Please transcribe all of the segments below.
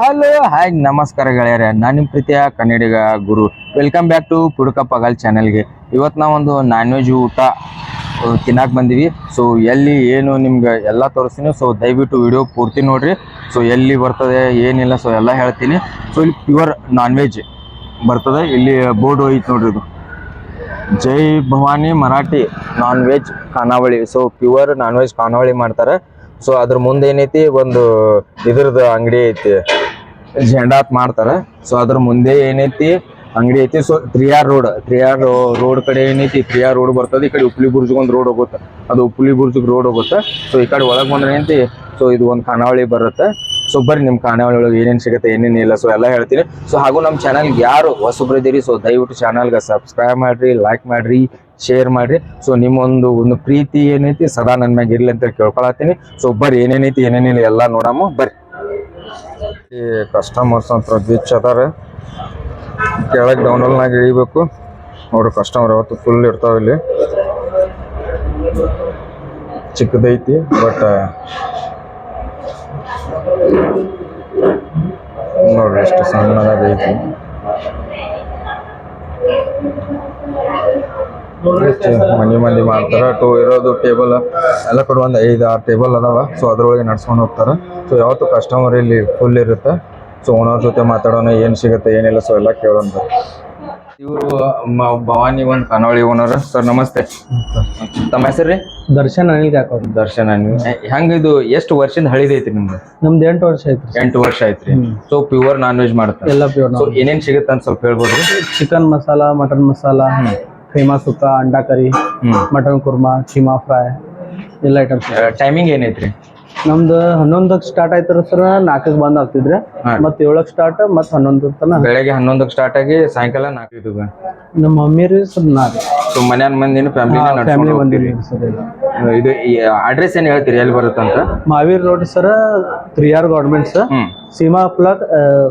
Hello, hi, ನಮಸ್ಕಾರ ಗೆಳೆಯರೆ. ನಾನು ನಿಮ್ಮ ಪ್ರೀತಿಯ ಕನ್ನಡಿಗ ಗುರು. ವೆಲ್ಕಮ್ ಬ್ಯಾಕ್ ಟು ಪುಡುಕ ಪಗಲ್ ಚಾನಲ್ಗೆ ಇವತ್ತು ನಾವೊಂದು ನಾನ್ ವೆಜ್ ಊಟ ತಿನ್ನಕ್ಕೆ ಬಂದೀವಿ. ಸೊ ಎಲ್ಲಿ ಏನು ನಿಮ್ಗೆ ಎಲ್ಲ ತೋರಿಸ್ತೀನಿ. ಸೊ ದಯವಿಟ್ಟು ವಿಡಿಯೋ ಪೂರ್ತಿ ನೋಡ್ರಿ. ಸೊ ಎಲ್ಲಿ ಬರ್ತದೆ, ಏನಿಲ್ಲ ಸೊ ಎಲ್ಲ ಹೇಳ್ತೀನಿ. ಸೊ ಇಲ್ಲಿ ಪ್ಯೂರ್ ನಾನ್ ವೆಜ್ ಬರ್ತದೆ. ಇಲ್ಲಿ ಬೋರ್ಡ್ ಹೋಯ್ತು ನೋಡ್ರಿ ಇದು. ಜೈ ಭವಾನಿ ಮರಾಠಿ ನಾನ್ ವೆಜ್ ಖಾನಾವಳಿ. ಸೊ ಪ್ಯೂರ್ ನಾನ್ ವೆಜ್ ಖಾನಾವಳಿ ಮಾಡ್ತಾರೆ. ಸೊ ಅದ್ರ ಮುಂದೆ ಏನೈತಿ? ಒಂದು ಇದ್ರದ್ದು ಅಂಗಡಿ ಐತಿ. ಜೆಂಡಾತ್ ಮಾಡ್ತಾರ. ಸೊ ಅದ್ರ ಮುಂದೆ ಏನೈತಿ? ಅಂಗಡಿ ಐತಿ. So three R road three R road ಕಡೆ ಏನೈತಿ, ತ್ರಿಯಾರ್ ರೋಡ್ ಬರ್ತದೆ. ಈ ಕಡೆ ಉಪ್ಲಿ ಬುರ್ಜ್ ಒಂದು ರೋಡ್ ಹೋಗುತ್ತೆ. ಅದು ಉಪ್ಲಿ ಬುರ್ಜಿಗೆ ರೋಡ್ ಹೋಗುತ್ತೆ. ಸೊ ಈ ಕಡೆ ಒಳಗೆ ಬಂದ್ರೆ ಏನೈತಿ ಸೊ ಇದು ಒಂದು ಖಾನಾವಳಿ ಬರುತ್ತೆ. ಸೊ ಬರ್ರಿ ನಿಮ್ಮ ಖಾನಾವಳಿ ಒಳಗೆ ಏನೇನು ಸಿಗುತ್ತೆ ಇಲ್ಲ. ಸೊ ಎಲ್ಲ ಹೇಳ್ತೀನಿ. ಸೊ ಹಾಗೂ ನಮ್ಮ ಚಾನಲ್ಗೆ ಯಾರು ಹೊಸಬ್ರದಿರಿ ಸೊ ದಯವಿಟ್ಟು ಚಾನಲ್ಗೆ ಸಬ್ಸ್ಕ್ರೈಬ್ ಮಾಡ್ರಿ ಲೈಕ್ ಮಾಡ್ರಿ ಶೇರ್ ಮಾಡ್ರಿ. ಸೊ ನಿಮ್ಮೊಂದು, ಒಂದು ಪ್ರೀತಿ ಏನೈತಿ, ಸದಾ ನನ್ನ ಮ್ಯಾಗ ಇರಲಿ ಅಂತ ಕೇಳ್ಕೊಳತ್ತೀನಿ. ಸೊ ಬರ್ರಿ ಏನೇನೈತಿ ಏನೇನಿಲ್ಲ ಎಲ್ಲ ನೋಡಮ್ಮ ಬರ್ರಿ. ಈ ಕಸ್ಟಮರ್ಸ್ ಅಂತ ಅದಾರ. ಕೆಳಗೆ ಡೌನಲ್ನಾಗ ಇಳಿಬೇಕು ನೋಡ್ರಿ ಕಸ್ಟಮರ್ ಅವತ್ತು ಫುಲ್ ಇರ್ತಾವ ಇಲ್ಲಿ. ಚಿಕ್ಕದೈತಿ ಬಟ್ ನೋಡ್ರಿ ಎಷ್ಟು ಸಣ್ಣದಾಗೈತಿ ಹೆಚ್ಚು ಮನಿ ಮಂದಿ ಮಾಡ್ತಾರ. ಟೂ ಇರೋದು ಟೇಬಲ್ ಎಲ್ಲ ಕಡೆ ಒಂದು ಐದು, ಆರು ಟೇಬಲ್ ಅದಾವ. ಸೊ ಅದ್ರೊಳಗೆ ನಡ್ಸ್ಕೊಂಡು ಹೋಗ್ತಾರ. ಸೊ ಯಾವತ್ತು ಕಸ್ಟಮರ್ ಇಲ್ಲಿ ಫುಲ್ ಇರುತ್ತೆ. ಸೊ ಓನರ್ ಜೊತೆ ಮಾತಾಡೋಣ ಏನು ಸಿಗುತ್ತೆ ಏನಿಲ್ಲ ಸೊ ಎಲ್ಲ ಕೇಳೋಣ ಇವರು ಭವಾನಿ ಒಂದು ಕನ್ನಡಿ ಓನರ್. ಸರ್ ನಮಸ್ತೆ. ತಮ್ಮ ಹೆಸರು ರೀ ದರ್ಶನ್ ಅನಿಲ್ ಕಾಕೋಡ್ ದರ್ಶನ ನೀವು ಹೆಂಗ ಇದು ಎಷ್ಟು ವರ್ಷದಿಂದ ಹಳಿದೈತಿ ನಿಮ್ದು? ನಮ್ದು ಎಂಟು ವರ್ಷ ಐತ್ರಿ ಎಂಟು ವರ್ಷ ಐತ್ರಿ. ಸೊ ಪ್ಯೂರ್ ನಾನ್ ವೆಜ್ ಮಾಡ್ತಾರೆ. ಎಲ್ಲ ಪ್ಯೂರ್ ಸೊ ಏನೇನು ಸಿಗುತ್ತೆ ಅಂತ ಸ್ವಲ್ಪ ಹೇಳ್ಬೋದು ಚಿಕನ್ ಮಸಾಲ ಮಟನ್ ಮಸಾಲ ಕೈಮಾ ಸುಕ್ಕ ಅಂಡಾ ಕರಿ ಮಟನ್ ಕುರ್ಮಾ ಚೀಮಾ ಫ್ರೈ ಎಲ್ಲ ಐಟಮ್ಸ್ ಟೈಮಿಂಗ್ ಏನೈತ್ರಿ ನಮ್ದು ಹನ್ನೊಂದಕ್ಕೆ ಸ್ಟಾರ್ಟ್ ಆಯ್ತಾರ ಸರ್. ನಾಲ್ಕಕ್ಕೆ ಬಂದ್ ಆಗ್ತಿದ್ರೆ. ಮತ್ತೆ ಮತ್ ಏಳಕ್ ಸ್ಟಾರ್ಟ್ ಮತ್ ಹನ್ನೊಂದು ತನ ಬೆಳಗ್ಗೆ ಹನ್ನೊಂದಕ್ಕೆ ಸ್ಟಾರ್ಟ್ ಆಗಿ ಸಾಯಂಕಾಲ ನಾಲ್ಕು ಇದು ನಮ್ಮ ಮಮ್ಮಿ ರೀ ಸರ್ ನಾ ಸೊ ಮನ್ಯಾನ ಮಂದಿನ ಫ್ಯಾಮಿಲಿ ಫ್ಯಾಮಿಲಿ ಬಂದಿರಿ ಸರ್ ಎಲ್ಲ ಇದು ಅಡ್ರೆಸ್ ಏನ್ ಹೇಳ್ತೀರಿ? ಎಲ್ಲಿ ಬರುತ್ತಂತ Mahavir road sir three R government sir Seema flag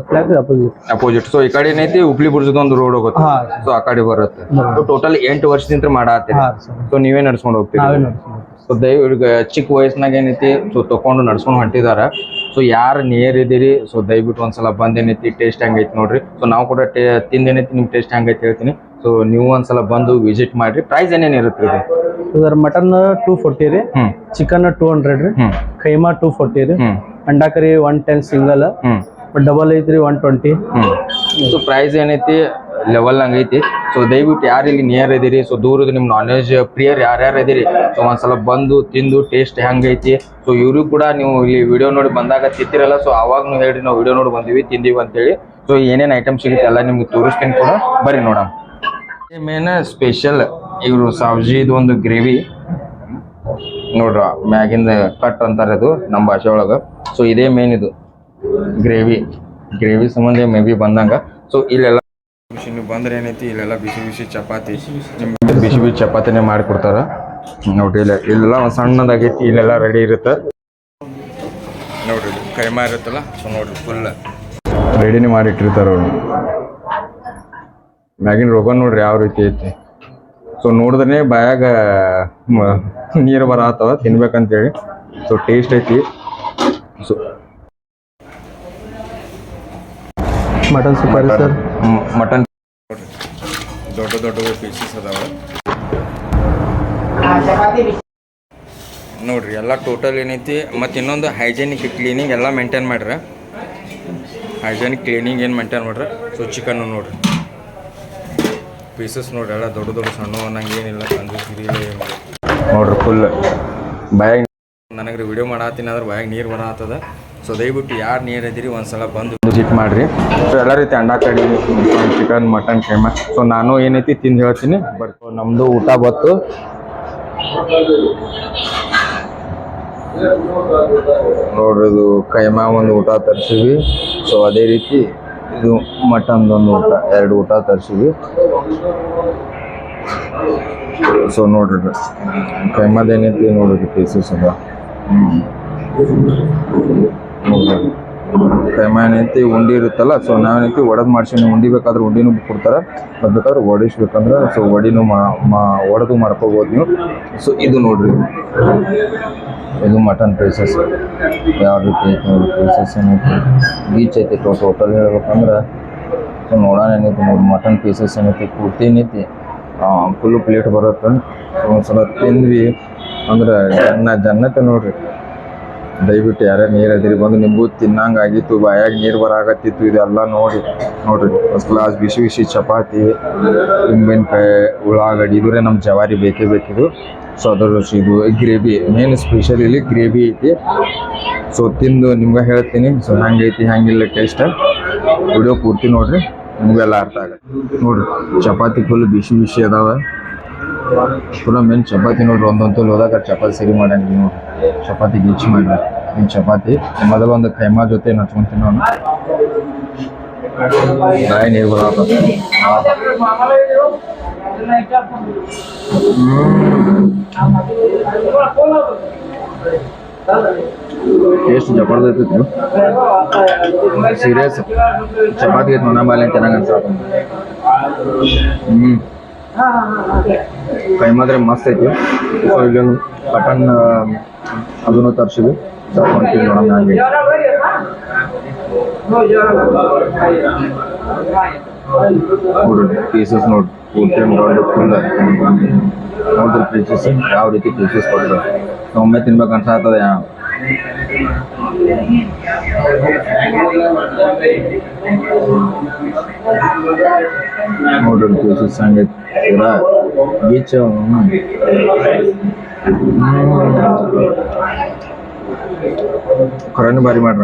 flag opposite opposite so ಈ ಕಡೆ ಏನೈತಿ? ಹುಬ್ಳಿ ಬುರ್ಜದ ಒಂದು ರೋಡ್ ಹೋಗುತ್ತೆ. ಹಾ. ಸೊ ಆ ಕಡೆ ಬರುತ್ತೆ. ಟೋಟಲ್ ಎಂಟು ವರ್ಷದಿಂದ ಮಾಡಾತ್ತೀರಿ ಹಾ ಸರ್. ಸೊ ನೀವೇ ನಡ್ಸ್ಕೊಂಡು ಹೋಗ್ತೀವಿ ನಾವೇ ನೋಡ್ತೀವಿ ಸೊ ದಯವಿಟ್ಟು ಚಿಕ್ಕ ವಯಸ್ಸಿನಾಗ ಏನೈತಿ? ಸೊ ತಕೊಂಡು ನಡ್ಸ್ಕೊಂಡು ಹೊಂಟಿದಾರ. ಸೊ ಯಾರು ನಿಯರ್ ಇದ್ದೀರಿ? ಸೊ ದಯವಿಟ್ಟು ಒಂದ್ಸಲ ಬಂದೇನೈತಿ ಏನೈತಿ? ಟೇಸ್ಟ್ ಹೆಂಗೈತಿ ನೋಡ್ರಿ. ಸೊ ನಾವು ಕೂಡ ಟೇ ತಿಂದೇನೈತಿ ನಿಮ್ ಟೇಸ್ಟ್ ಹೆಂಗೈತಿ ಹೇಳ್ತೀನಿ. ಸೊ ನೀವು ಒಂದ್ಸಲ ಬಂದು ವಿಸಿಟ್ ಮಾಡ್ರಿ. ಪ್ರೈಸ್ ಏನೇನು ಇರುತ್ತೆ ಇದು? ಸರ್ ಮಟನ್ ಟೂ ಫೋರ್ಟಿ ರೀ. ಚಿಕನ್ ಟೂ ಹಂಡ್ರೆಡ್ ರೀ. ಕೈಮಾ ಟೂ ಫೋರ್ಟಿ ರೀ. ಅಂಡಾ curry one ten single double ಐತ್ರಿ ಒನ್ ಟ್ವೆಂಟಿ ಸೊ ಪ್ರೈಸ್ ಏನೈತಿ? ಲೆವೆಲ್ ಐತಿ. ಸೊ ದಯವಿಟ್ಟು ಯಾರು ಇಲ್ಲಿ ನಿಯರ್ ಇದೀರಿ ಸೊ ದೂರದ ನಿಮ್ ನಾನ್ ವೆಜ್ ಪ್ರಿಯರ್ ಯಾರ್ಯಾರು ಇದೀರಿ ಸೊ ಒಂದ್ಸಲ ಬಂದು, ತಿಂದು ಟೇಸ್ಟ್ ಹೆಂಗೈತಿ ಸೊ ಇವರು ಕೂಡ ನೀವು ಇಲ್ಲಿ ವಿಡಿಯೋ ನೋಡಿ ಬಂದಾಗ ತಿಂತಿರಲ್ಲ? ಸೊ ಅವಾಗ ಹೇಳ್ರಿ, ನಾವು ವಿಡಿಯೋ ನೋಡಿ ಬಂದೀವಿ, ತಿಂದೀವಿ ಅಂತೇಳಿ. ಸೊ ಏನೇನ್ ಐಟಮ್ ಸಿಗುತ್ತೆ ಎಲ್ಲ ನಿಮ್ಗೆ ತೋರಿಸ್ತೀನಿ ಕೂಡ. ಬರ್ರಿ ನೋಡೋಣ. ಮೇನ್ ಸ್ಪೆಷಲ್ ಇವರು ಸಾವ್ಜಿದು ಒಂದು ಗ್ರೇವಿ. ನೋಡ್ರ, ಮ್ಯಾಗಿಂದ ಕಟ್ ಅಂತಾರೆ ಅದು ನಮ್ಮ ಭಾಷೆ ಒಳಗೆ. ಸೊ ಇದೇ ಮೇನ್ ಇದು ಗ್ರೇವಿ. ಗ್ರೇವಿ ಸಂಬಂಧ ಮೇ ಬಿ ಬಂದಂಗ. ಸೊ ಇಲ್ಲೆಲ್ಲ ಬಂದ್ರೆ ಏನೈತಿ ಇಲ್ಲೆಲ್ಲ ಬಿಸಿ ಬಿಸಿ ಚಪಾತಿ. ನಿಮ್ಗೆ ಬಿಸಿ ಬಿಸಿ ಚಪಾತಿನೇ ಮಾಡಿಕೊಡ್ತಾರ. ನೋಡ್ರಿ ಇಲ್ಲ ಇಲ್ಲೆಲ್ಲ ಒಂದು ಸಣ್ಣದಾಗೈತಿ ಇಲ್ಲೆಲ್ಲ ರೆಡಿ ಇರುತ್ತೆ. ನೋಡ್ರಿ ಕೈಮಾ ಇರುತ್ತಲ್ಲ ಸೊ ನೋಡ್ರಿ ಫುಲ್ ರೆಡಿನೇ ಮಾಡಿಟ್ಟಿರ್ತಾರ ಅವರು. ಮ್ಯಾಗಿನ ರೋಗ ನೋಡ್ರಿ ಯಾವ ರೀತಿ ಐತಿ. ಸೊ ನೋಡಿದ್ರೆ ಬಾಯಾಗ ನೀರು ಬರ ಆತವ ತಿನ್ಬೇಕಂತೇಳಿ. ಸೊ ಟೇಸ್ಟ್ ಐತಿ. So mutton super sir. Mutton ದೊಡ್ಡ ದೊಡ್ಡ ಪೀಸಸ್ ಅದಾವ. ನೋಡ್ರಿ ಎಲ್ಲ ಟೋಟಲ್ ಏನೈತಿ ಮತ್ತು ಇನ್ನೊಂದು ಹೈಜೆನಿಕ್ ಕ್ಲೀನಿಂಗ್ ಎಲ್ಲ ಮೇಂಟೈನ್ ಮಾಡ್ರ. ಹೈಜೆನಿಕ್ ಕ್ಲೀನಿಂಗ್ ಏನು ಮೇಂಟೈನ್ ಮಾಡ್ರ? ಸೊ ಚಿಕನ್ ನೋಡ್ರಿ. ಪೀಸಸ್ ನೋಡ್ರಿ ಎಲ್ಲ ದೊಡ್ಡ ದೊಡ್ಡ ಸಣ್ಣ ಅನ್ನಂಗೆ ಏನಿಲ್ಲ ನೋಡ್ರಿ ಫುಲ್ ಬಾಯಾಗ ನನಗೆ ವಿಡಿಯೋ ಮಾಡತ್ತೀನಿ ಅಂದ್ರೆ ಬಾಯಾಗ ನೀರು ಬರತ್ತದ ಸೊ ದಯವಿಟ್ಟು ಯಾರು ನೀರು ಇದ್ದೀರಿ ಒಂದ್ಸಲ ಬಂದು ವಿಸಿಟ್ ಮಾಡಿರಿ. ಸೊ ಎಲ್ಲ ರೀತಿ ಅಂಡ ಕಡಿ ಚಿಕನ್ ಮಟನ್ ಕೈಮ ಸೊ ನಾನು ಏನೈತಿ ತಿಂದು ಹೇಳ್ತೀನಿ. ಬಟ್ ನಮ್ಮದು ಊಟ ಬತ್ತು ನೋಡ್ರಿ, ಇದು ಕೈಮಾ ಒಂದು ಊಟ ತರಿಸಿವಿ. ಸೊ ಅದೇ ರೀತಿ ಇದು ಮಟನ್ ಒಂದು ಊಟ, ಎರಡು ಊಟ ತರಿಸಿವಿ. ಸೊ ನೋಡ್ರಿ ಕೈಮಾದೇನೈತಿ ನೋಡ್ರಿ ಪೀಸಸ್ ಅದ. ನೋಡ್ರಿ. ಏನೈತಿ ಉಂಡಿ ಇರುತ್ತಲ್ಲ ಸೊ ನಾವೇನೈತಿ ಒಡೆದು ಮಾಡಿಸಿ ಉಂಡಿ ಬೇಕಾದ್ರೆ ಉಂಡಿನೂ ಕೊಡ್ತಾರೆ ಅದು ಬೇಕಾದ್ರೆ ಒಡಿಸ್ಬೇಕಂದ್ರೆ ಸೊ ಒಡಿನೂ ಮಾ ಒಡೆದು ಮಾಡ್ಕೋಬೋದು ನೀವು. ಸೊ ಇದು ನೋಡ್ರಿ. ಇದು ಮಟನ್ ಪೀಸಸ್ ಯಾವ ರೀತಿ ಐತೆ ನೋಡಿ ಪೀಸಸ್ ಏನೈತಿ ಬೀಚ್ ಐತಿ ಟೋಟಲ್ ಹೇಳ್ಬೇಕಂದ್ರೆ ಸೊ ನೋಡೋಣ ಏನೈತಿ ನೋಡಿ ಮಟನ್ ಪೀಸಸ್ ಏನೈತಿ ಪೂರ್ತಿ ಏನೈತಿ ಫುಲ್ಲು ಪ್ಲೇಟ್ ಬರುತ್ತೆ. ಸೊ ಒಂದ್ಸಲ ತಿಂದ್ವಿ. ಅಂದ್ರೆ ಜನ್ನ ಜನ್ನತೆ ನೋಡ್ರಿ. ದಯವಿಟ್ಟು ಯಾರ್ಯಾರು ನೀರು ಅದಿರಿ ಬಂದು ನಿಂಬು ತಿನ್ನಂಗಾಗಿತ್ತು ಬಾಯಾಗ ನೀರು ಬರಾಗತ್ತಿತ್ತು ಇದೆಲ್ಲ ನೋಡಿ, ನೋಡ್ರಿ ಫಸ್ಟ್ ಕ್ಲಾಸ್ ಬಿಸಿ ಬಿಸಿ ಚಪಾತಿ, ನಿಂಬೆನ್ಕಾಯಿ, ಉಳ್ಳಾಗಡ್ಡಿ, ಇದ್ರೆ ನಮ್ಮ ಜವಾರಿ ಬೇಕೇ ಬೇಕಿದು. ಸೊ ಅದರ ಇದು. ಗ್ರೇವಿ ಮೇನ್ ಸ್ಪೆಷಲ್ ಇಲ್ಲಿ ಗ್ರೇವಿ ಐತಿ. ಸೊ ತಿಂದು ನಿಮ್ಗೆ ಹೇಳ್ತೀನಿ. ಸೊ ಹಂಗೈತಿ, ಹಂಗಿಲ್ಲ ಟೇಸ್ಟ್ ವಿಡಿಯೋ ಪೂರ್ತಿ ನೋಡ್ರಿ, ನಿಮಗೆಲ್ಲ ಅರ್ಥ ಆಗುತ್ತೆ. ನೋಡ್ರಿ, ಚಪಾತಿ ಫುಲ್ ಬಿಸಿ ಬಿಸಿ ಅದಾವ. ಪುರ ಮೇನ್ ಚಪಾತಿ ನೋಡ್ರಿ ಒಂದೊಂದು ಹೋದಾಗ ಚಪಾತಿ ಸರಿ ಮಾಡಂಗಿಲ್ಲ ನೋಡ್ರಿ ಚಪಾತಿ ಗಿಚ್ಚಿ ಮಾಡ್ರಿ. ಮೇನ್ ಚಪಾತಿ? ಮೊದಲು ಒಂದು ಕೈಮಾ ಜೊತೆ ನಚ್ಕೊಂತೀನಿ ನಾನು ಬಾಯಿ ನೀರು ಬರತ್ತ. ಟೇಸ್ಟ್ ಜಬರ್ದಸ್ತ್ ಇತ್ತು ಸೀರಿಯಸ್. ಚಪಾತಿ ನೋಡ ಬಾಲೆ ಚೆನ್ನಾಗಿ ಅನ್ಸಾತ ಹ್ಞೂ ಕೈ ಮಾತ್ರ ಮಸ್ತ್ ಐತಿ. ಸೊ ಇಲ್ಲೊಂದು ಬಟನ್ ಅದನ್ನು ತರ್ಸಿದ್ವಿ. ತಗೊಂಡ್ತೀವಿ ನೋಡೋಣ ಹಂಗೆ. ನೋಡ್ರಿ ಪೀಸಸ್ ನೋಡಿ. ಪೂರ್ತಿ ದೊಡ್ಡ ಫುಲ್ ನೋಡ್ರಿ ಪೀಸಸ್ ಯಾವ ರೀತಿ ಪೀಸಸ್ ಕೊಡ್ತಾರೆ ಒಮ್ಮೆ ತಿನ್ಬೇಕು ಅನ್ಸಾತದ ನೋಡ್ರಿ ಪೀಸಸ್ ಸಂಗತಿ ಪೂರಾ ಬೀಚ್ ಖರೇನು ಬಾರಿ ಮಾಡ್ರ.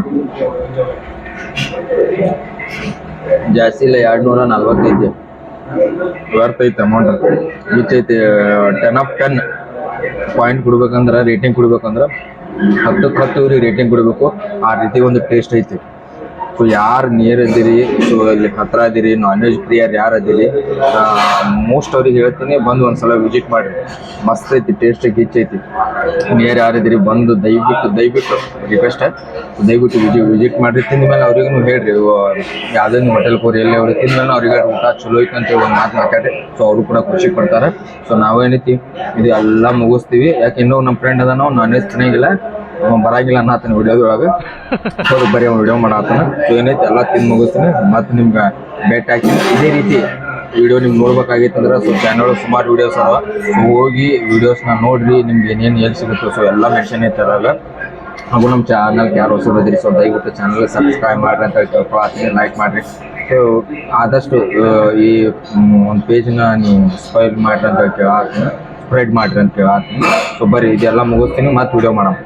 ಜಾಸ್ತಿ ಇಲ್ಲ, ಎರಡು ನೂರ ನಲ್ವತ್ತೈದು. ವರ್ತ್ ಐತೆ ಅಮೌಂಟ್ ಬೀಚ್ ಐತಿ ಟೆನ್ ಆಫ್ ಟೆನ್ ಪಾಯಿಂಟ್ ಕೊಡ್ಬೇಕಂದ್ರೆ ರೇಟಿಂಗ್ ಕೊಡ್ಬೇಕಂದ್ರೆ ಹತ್ತಕ್ಕೆ ಹತ್ತು ಇವ್ರಿಗೆ ರೇಟಿಂಗ್ ಕೊಡಬೇಕು. ಆ ರೀತಿ ಒಂದು ಟೇಸ್ಟ್ ಐತಿ. ಸೊ ಯಾರು ನಿಯರ್ ಇದ್ದೀರಿ ಸೊ ಇಲ್ಲಿ ಹತ್ರ ಇದ್ದೀರಿ ನಾನ್ ವೆಜ್ ಪ್ರಿಯರ್ ಯಾರು ಅದಿರಿ ಮೋಸ್ಟ್ ಅವ್ರಿಗೆ ಹೇಳ್ತೀನಿ, ಬಂದು ಒಂದ್ಸಲ ವಿಸಿಟ್ ಮಾಡಿ ಮಸ್ತ್ ಐತಿ ಟೇಸ್ಟ್ ಗಿಚ್ ಐತಿ. ಯಾರು ಇದ್ದೀರಿ ಬಂದು ದಯವಿಟ್ಟು ದಯವಿಟ್ಟು ರಿಕ್ವೆಸ್ಟ್ ದಯವಿಟ್ಟು ವಿಜಿ ವಿಸಿಟ್ ಮಾಡಿರಿ, ತಿಂದ ಮೇಲೆ ಅವ್ರಿಗೂ ಹೇಳ್ರಿ ಯಾವುದೇ ಹೋಟೆಲ್ ಕೋರಿ ಎಲ್ಲಿ ಅವ್ರಿಗೆ ತಿಂದ ಮೇಲೆ ಅವ್ರಿಗೆ ಊಟ ಚಲೋ ಐತೆ ಅಂತ ಒಂದು ಮಾತು ಮಾತಾಡಿ ಸೊ ಅವರು ಕೂಡ ಖುಷಿ ಪಡ್ತಾರೆ. ಸೊ ನಾವೇನೈತಿ ಇದು ಎಲ್ಲ ಮುಗಿಸ್ತೀವಿ. ಯಾಕೆ ಇನ್ನೂ ನಮ್ಮ ಫ್ರೆಂಡ್ ಅದ ನಾವು ನಾನ್ ವೆಜ್ ತಿನ್ನಂಗಿಲ್ಲ. ಅವ ಬರಂಗಿಲ್ಲ ಅನ್ನತ್ತಾನ ವಿಡಿಯೋದೊಳಗೆ ಸೊ ಬರೀ ವಿಡಿಯೋ ಮಾಡತ್ತಾನ ಸೊ ಏನೈತಿ? ಎಲ್ಲ ತಿಂದು ಮುಗಿಸ್ತೀನಿ. ಮತ್ತೆ ನಿಮ್ಗೆ ಭೇಟಿ ಹಾಕಿ ಇದೇ ರೀತಿ ವಿಡಿಯೋ ನಿಮ್ಗೆ ನೋಡ್ಬೇಕಾಗಿತ್ತಂದ್ರೆ ಸೊ ಚಾನಲ್ ಸುಮಾರು ವಿಡಿಯೋಸ್ ಅದಾವ. ಹೋಗಿ ವಿಡಿಯೋಸ್ನ ನೋಡ್ರಿ. ನಿಮ್ಗೆ ಏನೇನು ಎಲ್ಲಿ ಸಿಗುತ್ತೆ ಸೊ ಎಲ್ಲ ಮೆನ್ಷನ್ ಐತೆ ಅದ್ರಾಗ. ಹಾಗೂ ನಮ್ಮ ಚಾನಲ್ಗೆ ಯಾರು ಹೊಸಬದಿರಿ ಸೊ ದಯವಿಟ್ಟು ಚಾನಲ್ ಸಬ್ಸ್ಕ್ರೈಬ್ ಮಾಡ್ರಿ ಅಂತ ಕೇಳ್ಕೊಳತ್ತೀನಿ ಲೈಕ್ ಮಾಡ್ರಿ. ಸೊ ಆದಷ್ಟು ಈ ಒಂದು ಪೇಜ್ನ ನೀವು ಸ್ಪೈಲ್ ಮಾಡ್ರಿ ಅಂತ ಕೇಳತ್ತೀನಿ ಸ್ಪ್ರೆಡ್ ಮಾಡ್ರಿ ಅಂತ ಹೇಳಿ. ಸೊ ಬರ್ರಿ ಇದೆಲ್ಲ ಮುಗಿಸ್ತೀನಿ, ಮತ್ತೆ ವಿಡಿಯೋ ಮಾಡೋಣ.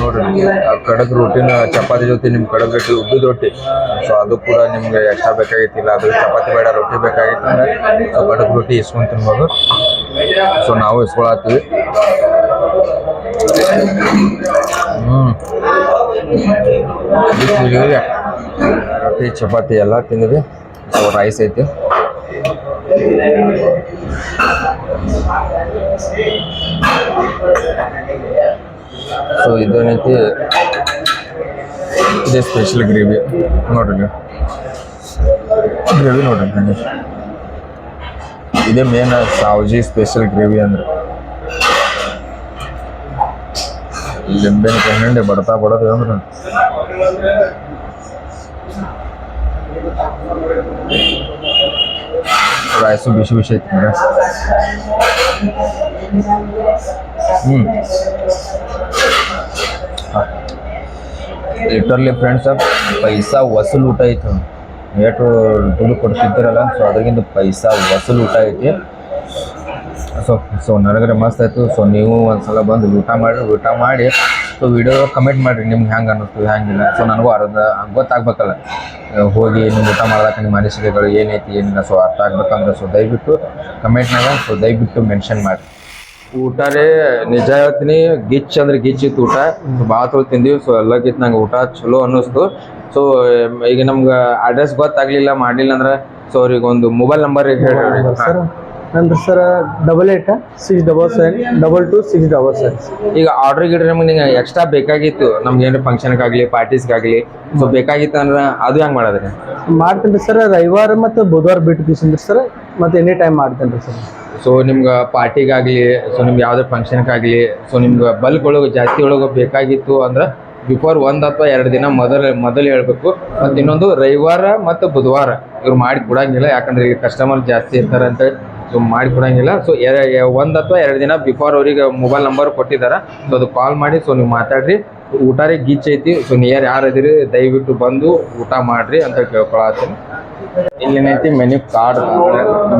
ನೋಡ್ರಿ ಕಡಕ್ ರೊಟ್ಟಿನ ಚಪಾತಿ ಜೊತೆ ನಿಮ್ಮ ಕಡಕ್ ರೊಟ್ಟಿ ಉದ್ದಿದ ರೊಟ್ಟಿ. ಸೊ ಅದು ಕೂಡ ನಿಮ್ಗೆ ಎಷ್ಟ ಬೇಕಾಗಿತ್ತಿಲ್ಲ. ಅದು ಚಪಾತಿ ಬೇಡ, ರೊಟ್ಟಿ ಬೇಕಾಗಿತ್ತು ಅಂದ್ರೆ ಸೊ ಕಡಕ್ ರೊಟ್ಟಿ ಇಸ್ಕೊಂಡು ತಿನ್ಬೋದು. ಸೊ ನಾವು ಇಸ್ಕೊಳತ್ತೀವಿ. ಬಿಸಿಲಿಗೆ ರೊಟ್ಟಿ, ಚಪಾತಿ ಎಲ್ಲ ತಿಂದ್ರಿ ಸೊ ರೈಸ್ ಐತಿ. ಸೊ ಇದೇನೈತಿ ಇದೇ ಸ್ಪೆಷಲ್ ಗ್ರೇವಿ ನೋಡ್ರಿ ಗ್ರೇವಿ ನೋಡ್ರಿ ಗಣೇಶ್ ಇದೇ ಮೇನ್ ಸಾವ್ಜಿ ಸ್ಪೆಷಲ್ ಗ್ರೇವಿ ಅಂದ್ರೆ. ಲಿಂಬೆನ ಕಣ್ಣಂಡೆ ಬಡತಾ ಬಡೋದು ಅಂದ್ರೆ. ರೈಸು ಬಿಸಿ ಬಿಸಿ ಐತಿ ಲಿಟರ್ಲಿ ಫ್ರೆಂಡ್ಸ್ ಪೈಸಾ ವಸೂಲ್ ಊಟ ಐತೆ. ಎಷ್ಟು ದುಡ್ಡು ಕೊಡ್ತಿದ್ದೀರಲ್ಲ ಸೊ ಅದ್ರಾಗಿಂದ ಪೈಸಾ ವಸೂಲ್ ಊಟ ಐತಿ. ಸೊ ಸೊ ನನಗರೆ ಮಸ್ತ್ ಆಯಿತು. ಸೊ ನೀವು ಒಂದ್ಸಲ ಬಂದು ಊಟ ಮಾಡಿ ಊಟ ಮಾಡಿ. ಸೊ ವಿಡಿಯೋ ಕಮೆಂಟ್ ಮಾಡಿರಿ ನಿಮ್ಗೆ ಹೆಂಗೆ ಅನ್ನಿಸ್ತು ಹೆಂಗಿಲ್ಲ. ಸೊ ನನಗೂ ಅರ್ಧ ಗೊತ್ತಾಗ್ಬೇಕಲ್ಲ. ಹೋಗಿ ನಿಮ್ಮ ಊಟ ಮಾಡ್ದಾಗ ನಿಮ್ಮ ಅನಿಸಿಕೆಗಳು ಏನೈತಿ ಏನಿಲ್ಲ ಸೊ ಅರ್ಥ ಆಗ್ಬೇಕಂದ್ರೆ ಸೊ ದಯವಿಟ್ಟು ಕಮೆಂಟ್ನಾಗ ಸೊ ದಯವಿಟ್ಟು ಮೆನ್ಷನ್ ಮಾಡಿ ಊಟ ರೀ ನಿಜ ಹೇಳ್ತೀನಿ ಗಿಚ್ ಅಂದ್ರೆ ಗಿಚ್ ಇತ್ತು ಊಟ. ಭಾಳ ತೊಳ್ ತಿಂದೀವಿ ಸೊ ಎಲ್ಲಕ್ಕಿಂತ ನಂಗೆ ಊಟ ಚಲೋ ಅನ್ನಿಸ್ತು. ಸೊ ಈಗ ನಮ್ಗೆ ಅಡ್ರೆಸ್ ಗೊತ್ತಾಗ್ಲಿಲ್ಲ ಮಾಡಲಿಲ್ಲ ಅಂದ್ರೆ ಸೊ ಅವ್ರಿಗೆ ಒಂದು ಮೊಬೈಲ್ ನಂಬರ್ ಹೇಳ್ರಿ. ನಂದು sir double eight six double seven double two six double seven ಈಗ ಆರ್ಡರ್ ಗಿಡ್ರಿ ನಮಗೆ ನಿಮ್ಗೆ ಎಕ್ಸ್ಟ್ರಾ ಬೇಕಾಗಿತ್ತು. ನಮ್ಗೆ ಏನು ಫಂಕ್ಷನ್ಗಾಗಲಿ ಪಾರ್ಟೀಸ್ಗಾಗಲಿ ಸೊ ಬೇಕಾಗಿತ್ತು ಅಂದ್ರೆ ಅದು ಹೆಂಗೆ ಮಾಡೋದ್ರಿ? ಮಾಡ್ತೀನಿ ರೀ ಸರ್ ರವಿವಾರ ಮತ್ತು ಬುಧವಾರ ಬಿಟ್ಟು ದಿವ್ಸ ಸರ್. ಮತ್ತು ಎನಿ ಟೈಮ್ ಮಾಡ್ತೇನೆ ರೀ ಸರ್. ಸೊ ನಿಮ್ಗೆ ಪಾರ್ಟಿಗಾಗಲಿ ಸೊ ನಿಮ್ಗೆ ಯಾವುದೇ ಫಂಕ್ಷನ್ಗಾಗಲಿ ಸೊ ನಿಮ್ಗೆ ಬಲ್ಕ್ ಒಳಗೆ ಜಾಸ್ತಿ ಒಳಗೆ ಬೇಕಾಗಿತ್ತು ಅಂದ್ರೆ ಬಿಫೋರ್ ಒಂದು ಅಥವಾ ಎರಡು ದಿನ ಮೊದಲು ಮೊದಲು ಹೇಳಬೇಕು. ಮತ್ತು ಇನ್ನೊಂದು ರವಿವಾರ ಮತ್ತು ಬುಧವಾರ. ಇವ್ರು ಮಾಡಿ ಕೊಡಂಗಿಲ್ಲ ಯಾಕಂದ್ರೆ ಈಗ ಕಸ್ಟಮರ್ ಜಾಸ್ತಿ ಇರ್ತಾರೆ ಅಂತ ಸೊ ಮಾಡಿ ಕೊಡಂಗಿಲ್ಲ. ಸೊ ಒಂದು ಅಥವಾ ಎರಡು ದಿನ ಬಿಫೋರ್ ಅವರಿಗೆ ಮೊಬೈಲ್ ನಂಬರ್ ಕೊಟ್ಟಿದ್ದಾರೆ ಸೊ ಅದು ಕಾಲ್ ಮಾಡಿ ಸೊ ನೀವು ಮಾತಾಡ್ರಿ. ಊಟ ರೀ ಗೀಚ್ ಐತಿ. ಸೊ ನಿಯರ್ ಯಾರು ಇದೀರಿ ದಯವಿಟ್ಟು ಬಂದು ಊಟ ಮಾಡ್ರಿ ಅಂತ ಕೇಳ್ಕೊಳತ್ತೀನಿ. ಇಲ್ಲೇನೈತಿ ಮೆನು ಕಾರ್ಡ್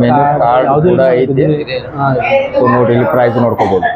ಮೆನು ಕಾರ್ಡ್ ಕೂಡ ಐತಿ. ಸೊ ನೋಡ್ರಿ ಇಲ್ಲಿ ಪ್ರೈಸ್ ನೋಡ್ಕೋಬಹುದು